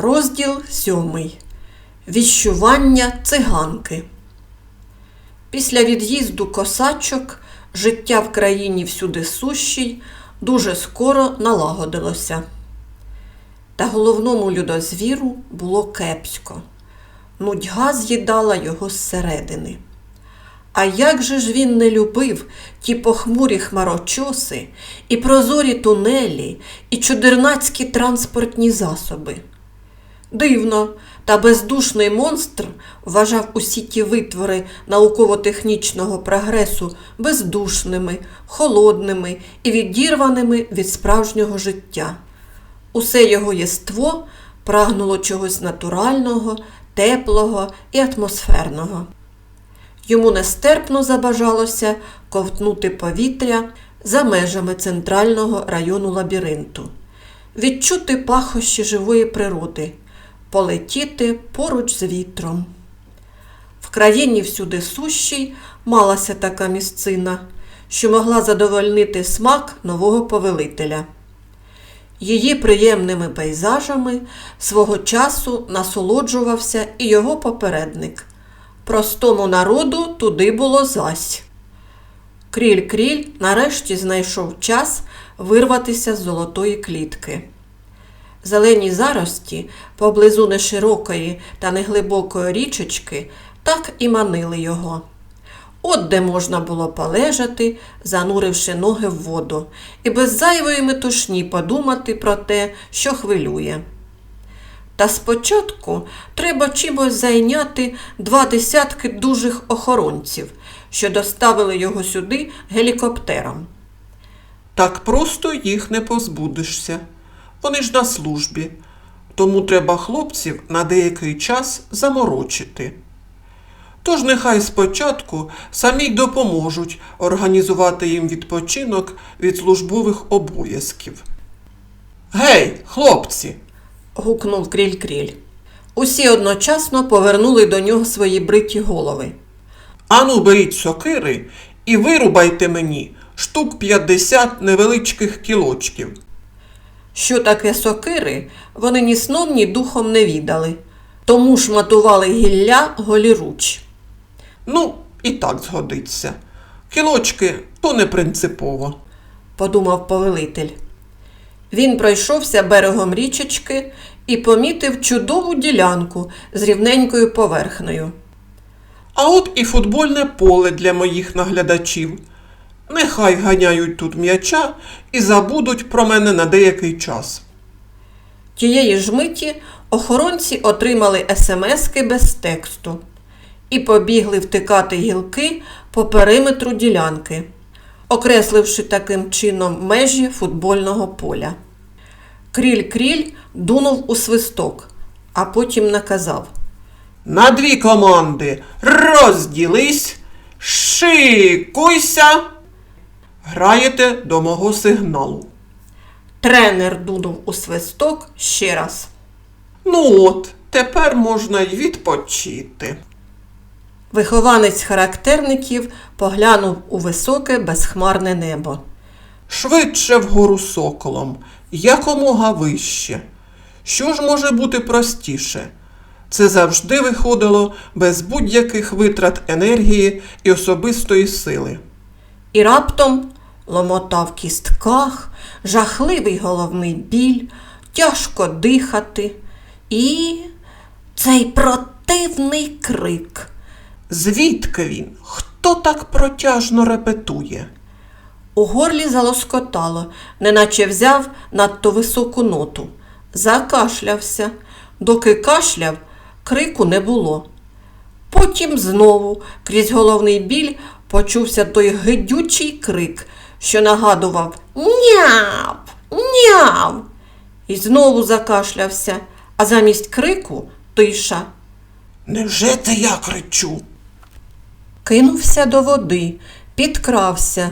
Розділ сьомий. Віщування циганки. Після від'їзду косачок життя в країні всюди сущій дуже скоро налагодилося. Та головному людозвіру було кепсько. Нудьга з'їдала його зсередини. А як же ж він не любив ті похмурі хмарочоси, і прозорі тунелі, і чудернацькі транспортні засоби? Дивно, та бездушний монстр вважав усі ті витвори науково-технічного прогресу бездушними, холодними і відірваними від справжнього життя. Усе його єство прагнуло чогось натурального, теплого і атмосферного. Йому нестерпно забажалося ковтнути повітря за межами центрального району лабіринту, відчути пахощі живої природи, полетіти поруч з вітром. В країні всюди сущій малася така місцина, що могла задовольнити смак нового повелителя. Її приємними пейзажами свого часу насолоджувався і його попередник. Простому народу туди було зась. Кріль-кріль нарешті знайшов час вирватися з золотої клітки. Зелені зарості поблизу неширокої та неглибокої річечки так і манили його. От де можна було полежати, зануривши ноги в воду, і без зайвої метушні подумати про те, що хвилює. Та спочатку треба чимось зайняти два десятки дужих охоронців, що доставили його сюди гелікоптером. Так просто їх не позбудешся. Вони ж на службі, тому треба хлопців на деякий час заморочити. Тож нехай спочатку самі й допоможуть організувати їм відпочинок від службових обов'язків. Гей, хлопці! гукнув кріль-кріль. Усі одночасно повернули до нього свої бриті голови. Ану, беріть сокири і вирубайте мені штук 50 невеличких кілочків. Що таке сокири, вони ні сном, ні духом не відали, тому шматували гілля голіруч. Ну, і так згодиться. Кілочки то не принципово. подумав повелитель. Він пройшовся берегом річечки і помітив чудову ділянку з рівненькою поверхнею. А от і футбольне поле для моїх наглядачів. Нехай ганяють тут м'яча і забудуть про мене на деякий час. Тієї ж миті охоронці отримали смски без тексту і побігли втикати гілки по периметру ділянки, окресливши таким чином межі футбольного поля. Кріль-кріль дунув у свисток, а потім наказав. На дві команди розділись, шикуйся. Граєте до мого сигналу. Тренер дунув у свисток ще раз. Ну от, тепер можна й відпочити. Вихованець характерників поглянув у високе безхмарне небо. Швидше вгору соколом, якомога вище. Що ж може бути простіше? Це завжди виходило без будь-яких витрат енергії і особистої сили. І раптом ломота в кістках, жахливий головний біль, тяжко дихати і цей противний крик. Звідки він? Хто так протяжно репетує? У горлі залоскотало, неначе взяв надто високу ноту. Закашлявся. Доки кашляв, крику не було. Потім знову крізь головний біль почувся той гидючий крик, що нагадував Няв! Няв! І знову закашлявся, а замість крику тиша. Невже це я кричу? Кинувся до води, підкрався,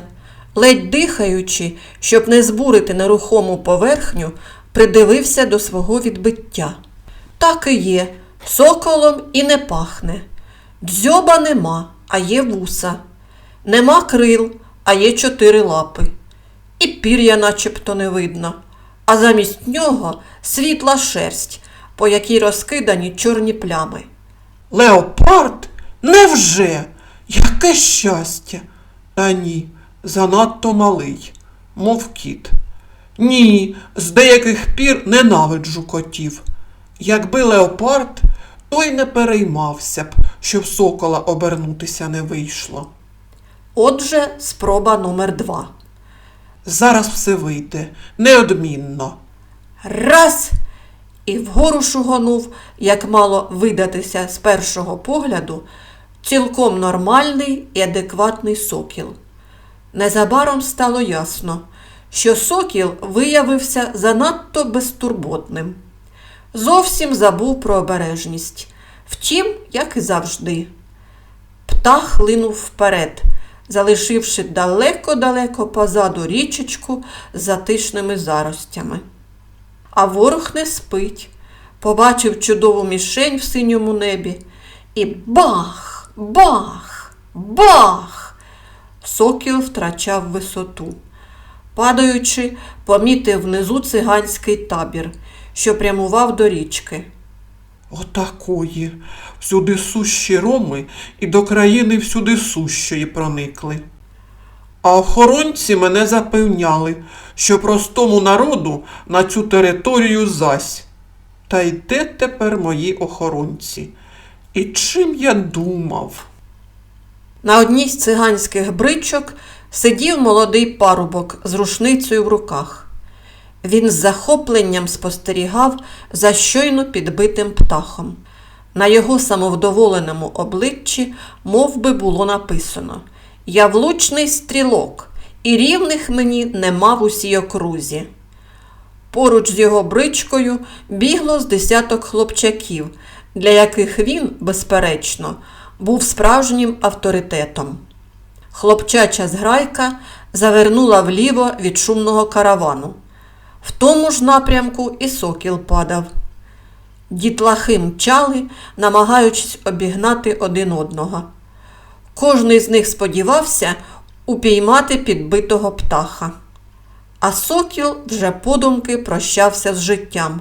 ледь дихаючи, щоб не збурити нерухому поверхню, придивився до свого відбиття. Так і є, соколом і не пахне. Дзьоба нема, а є вуса. Нема крил, а є чотири лапи. І пір'я начебто не видно, а замість нього світла шерсть, по якій розкидані чорні плями. Леопард? Невже? Яке щастя? Та ні, занадто малий, мов кіт. Ні, з деяких пір ненавиджу котів. Якби леопард, то й не переймався б, що в сокола обернутися не вийшло. Отже, спроба номер два. Зараз все вийде, неодмінно. Раз! І вгору шугонув, як мало видатися з першого погляду, цілком нормальний і адекватний сокіл. Незабаром стало ясно, що сокіл виявився занадто безтурботним. Зовсім забув про обережність. Втім, як і завжди. Птах линув вперед, залишивши далеко-далеко позаду річечку з затишними заростями. А ворог не спить. Побачив чудову мішень в синьому небі. І бах, бах, бах! Сокіл втрачав висоту. Падаючи, помітив внизу циганський табір, що прямував до річки. Отакої. Всюди сущі роми і до країни всюди сущої проникли. А охоронці мене запевняли, що простому народу на цю територію зась. Та й де тепер мої охоронці? І чим я думав? На одній з циганських бричок сидів молодий парубок з рушницею в руках. Він з захопленням спостерігав за щойно підбитим птахом. На його самовдоволеному обличчі мов би, було написано Я влучний стрілок, і рівних мені нема в усій окрузі. Поруч з його бричкою бігло з десяток хлопчаків, для яких він, безперечно, був справжнім авторитетом. Хлопчача зграйка завернула вліво від шумного каравану. В тому ж напрямку і сокіл падав. Дітлахи мчали, намагаючись обігнати один одного. Кожний з них сподівався упіймати підбитого птаха. А сокіл вже подумки прощався з життям.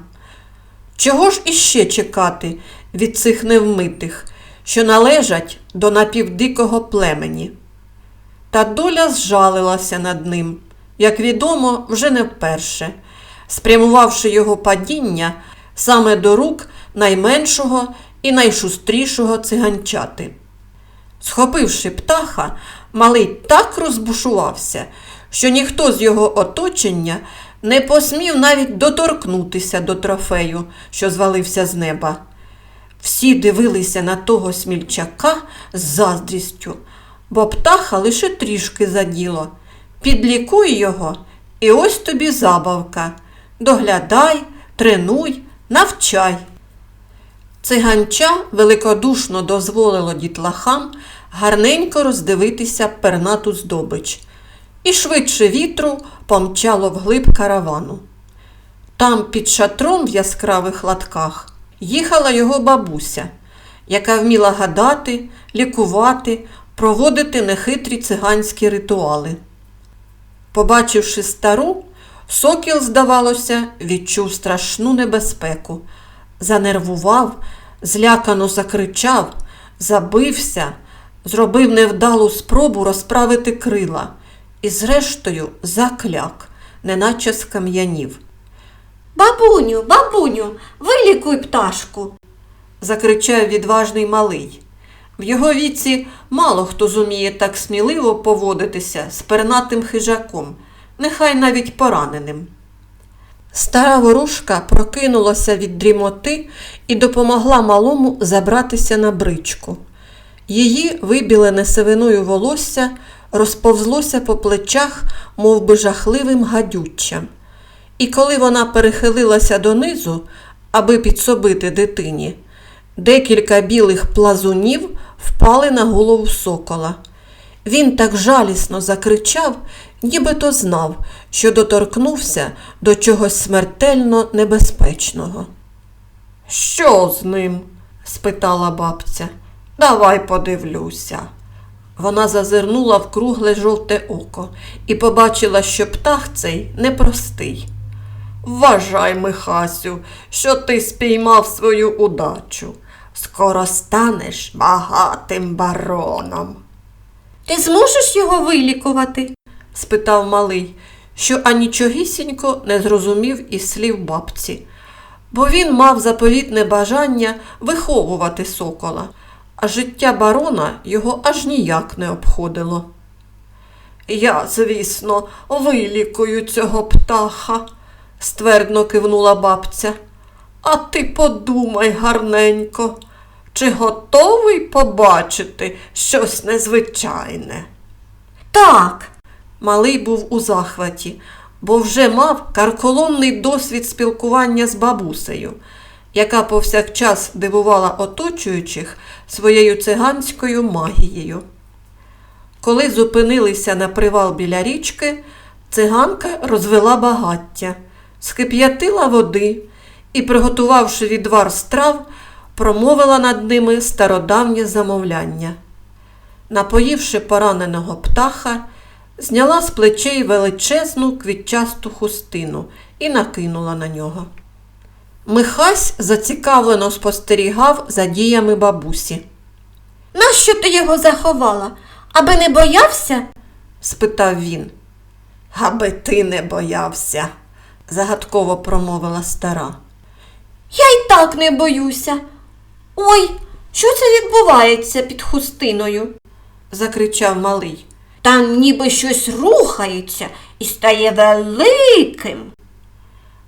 Чого ж іще чекати від цих невмитих, що належать до напівдикого племені? Та доля зжалилася над ним, як відомо, вже не вперше, спрямувавши його падіння саме до рук найменшого і найшустрішого циганчати. Схопивши птаха, малий так розбушувався, що ніхто з його оточення не посмів навіть доторкнутися до трофею, що звалився з неба. Всі дивилися на того смільчака з заздрістю, бо птаха лише трішки заділо. Підлікуй його, і ось тобі забавка. Доглядай, тренуй, навчай. Циганча великодушно дозволило дітлахам гарненько роздивитися пернату здобич, і швидше вітру помчало вглиб каравану. Там під шатром в яскравих латках їхала його бабуся, яка вміла гадати, лікувати, проводити нехитрі циганські ритуали. Побачивши стару, сокіл, здавалося, відчув страшну небезпеку, занервував, злякано закричав, забився, зробив невдалу спробу розправити крила і, зрештою, закляк, неначе скам'янів. Бабуню, бабуню, вилікуй пташку. закричав відважний малий. В його віці мало хто зуміє так сміливо поводитися з пернатим хижаком, нехай навіть пораненим. Стара ворушка прокинулася від дрімоти і допомогла малому забратися на бричку. Її вибілене сивиною волосся розповзлося по плечах, мов би жахливим гадюччям. І коли вона перехилилася донизу, аби підсобити дитині, декілька білих плазунів впали на голову сокола. Він так жалісно закричав, нібито знав, що доторкнувся до чогось смертельно небезпечного. Що з ним? спитала бабця. Давай подивлюся. Вона зазирнула в кругле жовте око і побачила, що птах цей непростий. Вважай, Михасю, що ти спіймав свою удачу. Скоро станеш багатим бароном. Ти зможеш його вилікувати? Спитав малий, що анічогісінько не зрозумів із слів бабці, бо він мав заповітне бажання виховувати сокола, а життя барона його аж ніяк не обходило. Я, звісно, вилікую цього птаха, ствердно кивнула бабця. А ти подумай гарненько, чи готовий побачити щось незвичайне? Так. Малий був у захваті, бо вже мав карколомний досвід спілкування з бабусею, яка повсякчас дивувала оточуючих своєю циганською магією. Коли зупинилися на привал біля річки, циганка розвела багаття, скип'ятила води і, приготувавши відвар страв, промовила над ними стародавнє замовляння. Напоївши пораненого птаха, зняла з плечей величезну квітчасту хустину і накинула на нього. Михась зацікавлено спостерігав за діями бабусі. Нащо ти його заховала? Аби не боявся? спитав він. Аби ти не боявся, загадково промовила стара. Я й так не боюся. Ой, що це відбувається під хустиною? закричав малий. Там ніби щось рухається і стає великим.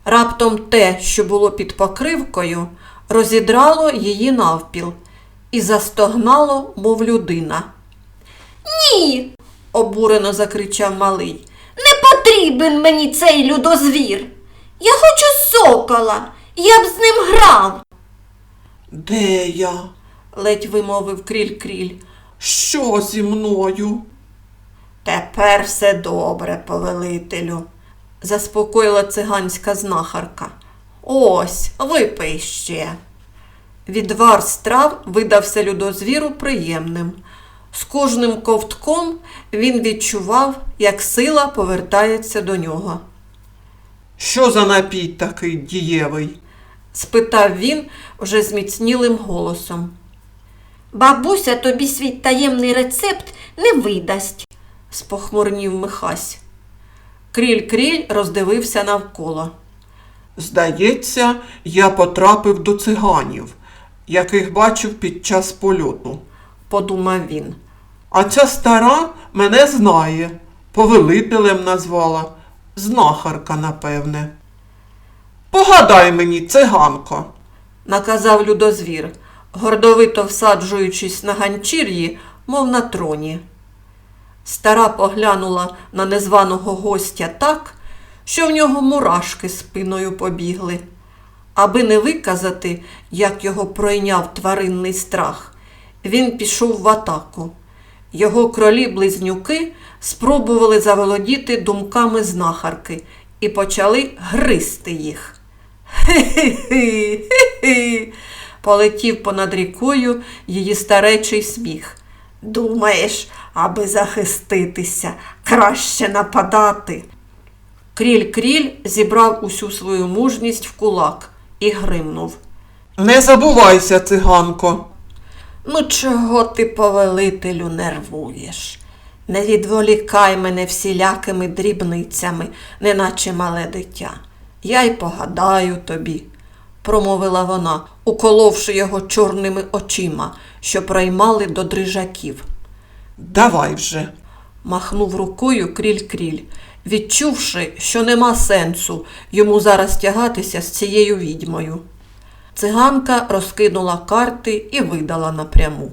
Раптом те, що було під покривкою, розідрало її навпіл і застогнало, мов людина. Ні, обурено закричав малий. не потрібен мені цей людозвір. Я хочу сокола, я б з ним грав. Де я? ледь вимовив кріль кріль. Що зі мною? Тепер все добре, повелителю, заспокоїла циганська знахарка. Ось, випий ще. Відвар страв видався людозвіру приємним. З кожним ковтком він відчував, як сила повертається до нього. Що за напій такий дієвий? спитав він вже зміцнілим голосом. Бабуся тобі свій таємний рецепт не видасть. Спохмурнів Михась. Кріль-кріль роздивився навколо. Здається, я потрапив до циганів, яких бачив під час польоту. подумав він. А ця стара мене знає, повелителем назвала, знахарка, напевне. Погадай мені, циганко. наказав людозвір, гордовито всаджуючись на ганчір'ї, мов на троні. Стара поглянула на незваного гостя так, що в нього мурашки спиною побігли. Аби не виказати, як його пройняв тваринний страх, він пішов в атаку. Його кролі-близнюки спробували заволодіти думками знахарки і почали гризти їх. Хи-хи-хи, хи-хи, полетів понад рікою її старечий сміх. Думаєш, аби захиститися, краще нападати. Кріль-кріль зібрав усю свою мужність в кулак і гримнув. Не забувайся, циганко. Ну, чого ти, повелителю, нервуєш? Не відволікай мене всілякими дрібницями, неначе мале дитя. Я й погадаю тобі, промовила вона, уколовши його чорними очима, що проймали до дрижаків. Давай вже. Махнув рукою кріль-кріль, відчувши, що нема сенсу йому зараз тягатися з цією відьмою. Циганка розкинула карти і видала напряму.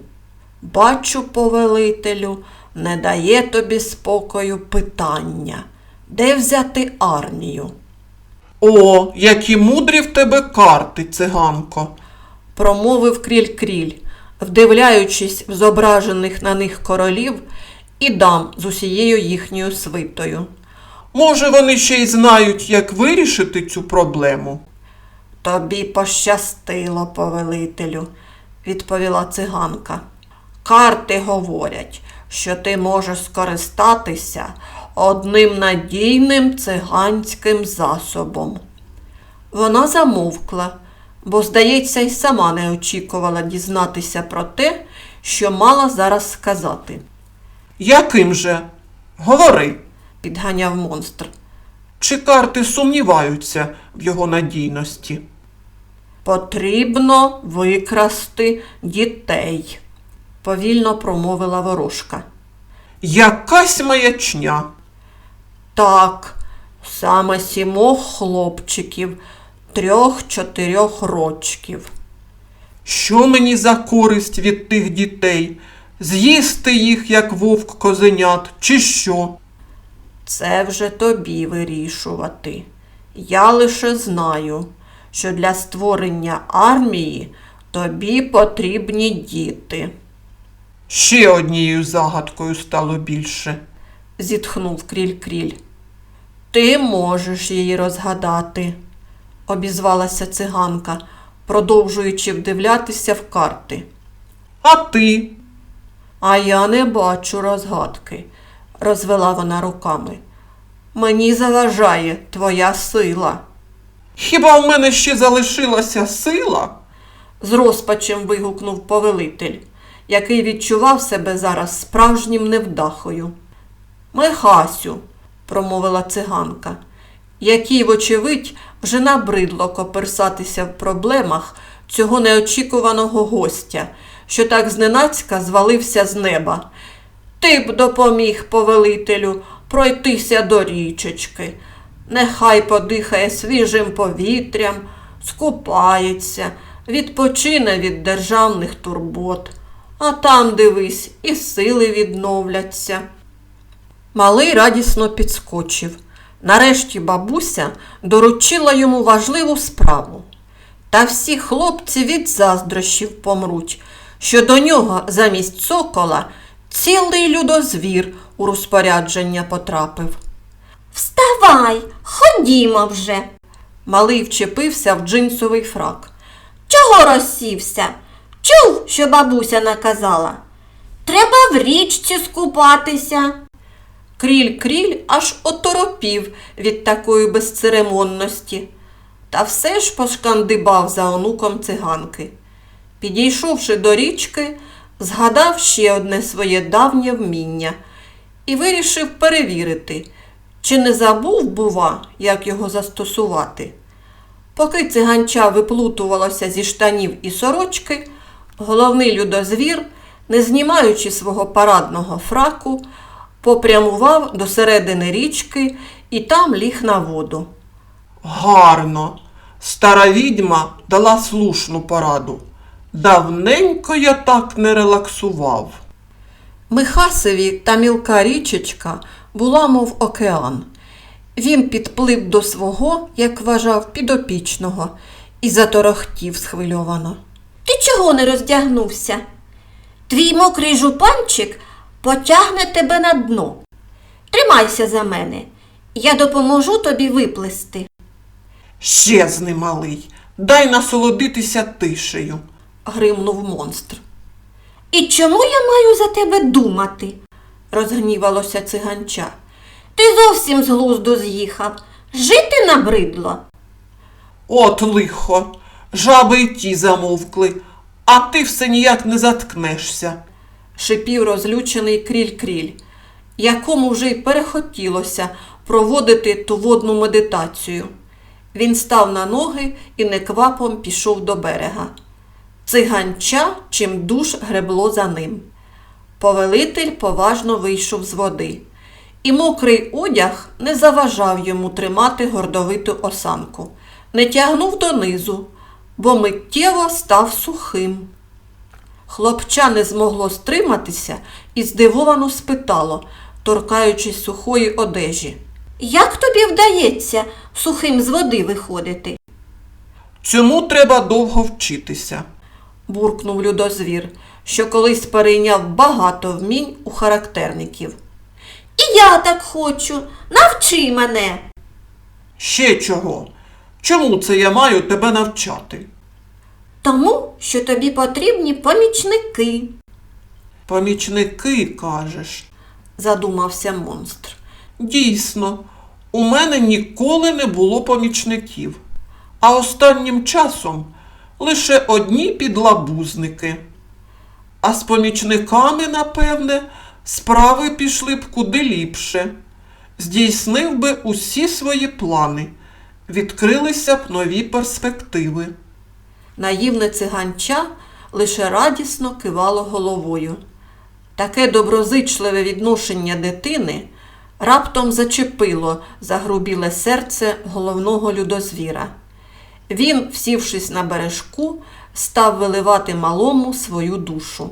Бачу, повелителю, не дає тобі спокою питання. Де взяти армію? О, які мудрі в тебе карти, циганко. промовив кріль-кріль, вдивляючись в зображених на них королів і дам з усією їхньою свитою. Може, вони ще й знають, як вирішити цю проблему. Тобі пощастило, повелителю, відповіла циганка. Карти говорять, що ти можеш скористатися одним надійним циганським засобом. Вона замовкла, бо, здається, й сама не очікувала дізнатися про те, що мала зараз сказати, Яким же? Говори. підганяв монстр. Чи карти сумніваються в його надійності? Потрібно викрасти дітей, повільно промовила ворожка. Якась маячня. Так, саме сімох хлопчиків, трьох-чотирьох рочків. Що мені за користь від тих дітей? З'їсти їх, як вовк козенят, чи що? Це вже тобі вирішувати. Я лише знаю, що для створення армії тобі потрібні діти, Ще однією загадкою стало більше. Зітхнув кріль-кріль. Ти можеш її розгадати, обізвалася циганка, продовжуючи вдивлятися в карти. А ти? А я не бачу розгадки, розвела вона руками. Мені заважає твоя сила. Хіба в мене ще залишилася сила? з розпачем вигукнув повелитель, який відчував себе зараз справжнім невдахою. Михасю, промовила циганка, якій, вочевидь, вже набридло коперсатися в проблемах цього неочікуваного гостя, що так зненацька звалився з неба. Ти б допоміг повелителю пройтися до річечки. Нехай подихає свіжим повітрям, скупається, відпочине від державних турбот, а там, дивись, і сили відновляться. Малий радісно підскочив. Нарешті бабуся доручила йому важливу справу. Та всі хлопці від заздрощів помруть, що до нього замість сокола цілий людозвір у розпорядження потрапив. Вставай, ходімо вже. Малий вчепився в джинсовий фрак. Чого розсівся? Чув, що бабуся наказала. Треба в річці скупатися. Кріль-кріль аж оторопів від такої безцеремонності. Та все ж пошкандибав за онуком циганки. Підійшовши до річки, згадав ще одне своє давнє вміння і вирішив перевірити, чи не забув, бува, як його застосувати. Поки циганча виплутувалося зі штанів і сорочки, головний людозвір, не знімаючи свого парадного фраку, попрямував до середини річки і там ліг на воду. Гарно. Стара відьма дала слушну пораду. Давненько я так не релаксував. Михасеві та мілка річечка була, мов океан. Він підплив до свого, як вважав, підопічного і заторохтів схвильовано. Ти чого не роздягнувся? Твій мокрий жупанчик потягне тебе на дно. Тримайся за мене. Я допоможу тобі виплисти. Щезни, малий, дай насолодитися тишею. Гримнув монстр. І чому я маю за тебе думати? Розгнівалося циганча. Ти зовсім з глузду з'їхав. Жити набридло. От лихо, жаби й ті замовкли, а ти все ніяк не заткнешся. Шипів розлючений кріль-кріль, якому вже й перехотілося проводити ту водну медитацію. Він став на ноги і неквапом пішов до берега. Циганча чим душ гребло за ним. Повелитель поважно вийшов з води, і мокрий одяг не заважав йому тримати гордовиту осанку, не тягнув донизу, бо миттєво став сухим. Хлопча не змогло стриматися і здивовано спитало, торкаючись сухої одежі. Як тобі вдається сухим з води виходити? Цьому треба довго вчитися. буркнув людозвір, що колись перейняв багато вмінь у характерників. І я так хочу. Навчи мене. Ще чого? Чому це я маю тебе навчати? Тому, що тобі потрібні помічники. Помічники, кажеш. задумався монстр. Дійсно, у мене ніколи не було помічників. а останнім часом лише одні підлабузники. А з помічниками, напевне, справи пішли б куди ліпше. Здійснив би усі свої плани, відкрилися б нові перспективи. Наївне циганча лише радісно кивало головою. Таке доброзичливе відношення дитини раптом зачепило загрубіле серце головного людозвіра. Він, всівшись на бережку, став виливати малому свою душу.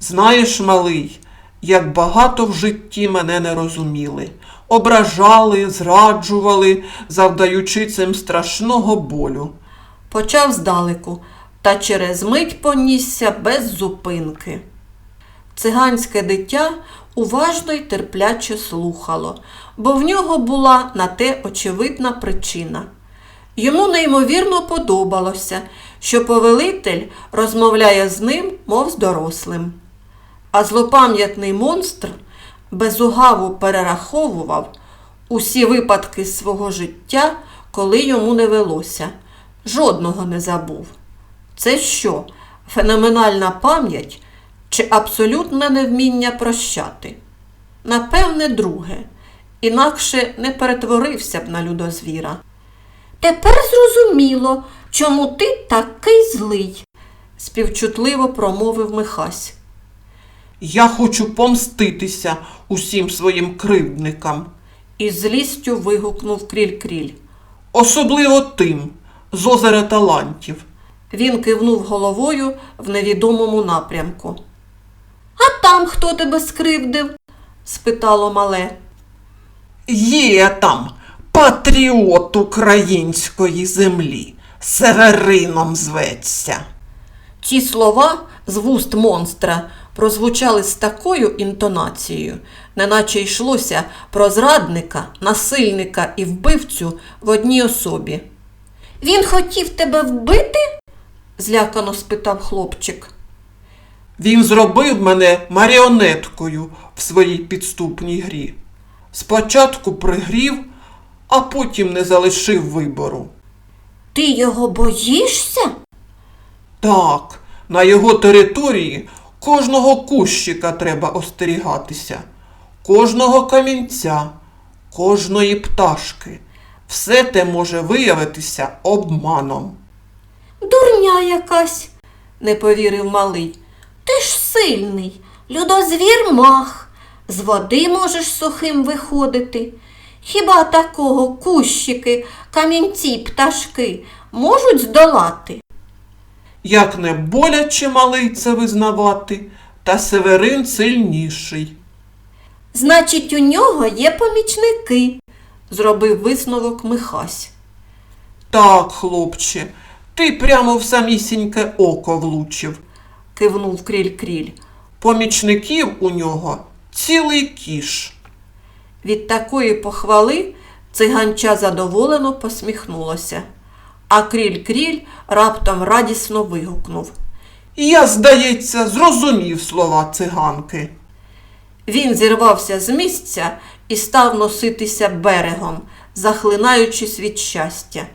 Знаєш, малий, як багато в житті мене не розуміли, ображали, зраджували, завдаючи цим страшного болю. Почав здалеку та через мить понісся без зупинки. Циганське дитя уважно й терпляче слухало, бо в нього була на те очевидна причина. Йому неймовірно подобалося, що повелитель розмовляє з ним, мов з дорослим. А злопам'ятний монстр безугаву перераховував усі випадки свого життя, коли йому не велося. Жодного не забув. Це що, феноменальна пам'ять чи абсолютне невміння прощати? Напевне, друге, інакше не перетворився б на людозвіра. Тепер зрозуміло, чому ти такий злий. співчутливо промовив Михась. Я хочу помститися усім своїм кривдникам, Із злістю вигукнув кріль-кріль. особливо тим з озера талантів. Він кивнув головою в невідомому напрямку. А там хто тебе скривдив? спитало мале. Є там патріот української землі, Северином зветься. Ці слова з вуст монстра прозвучали з такою інтонацією, неначе йшлося про зрадника, насильника і вбивцю в одній особі. Він хотів тебе вбити? злякано спитав хлопчик. Він зробив мене маріонеткою в своїй підступній грі. Спочатку пригрів, а потім не залишив вибору. Ти його боїшся? Так, на його території кожного кущика треба остерігатися, кожного камінця, кожної пташки. Все те може виявитися обманом. Дурня якась. Не повірив малий. Ти ж сильний, людозвір мах. З води можеш сухим виходити. Хіба такого кущики, камінці, пташки можуть здолати? Як не боляче малий це визнавати, та Северин сильніший. Значить, у нього є помічники. Зробив висновок Михась. Так, хлопче, ти прямо в самісіньке око влучив. Кивнув кріль-кріль. Помічників у нього цілий кіш. Від такої похвали циганча задоволено посміхнулося, а кріль-кріль раптом радісно вигукнув. Я, здається, зрозумів слова циганки. Він зірвався з місця і став носитися берегом, захлинаючись від щастя.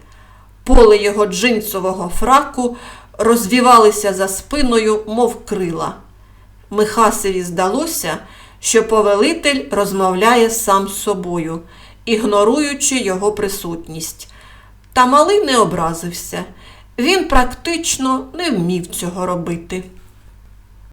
Поле його джинсового фраку розвівалися за спиною, мов крила. Михасеві здалося, що повелитель розмовляє сам з собою, ігноруючи його присутність. Та малий не образився. Він практично не вмів цього робити.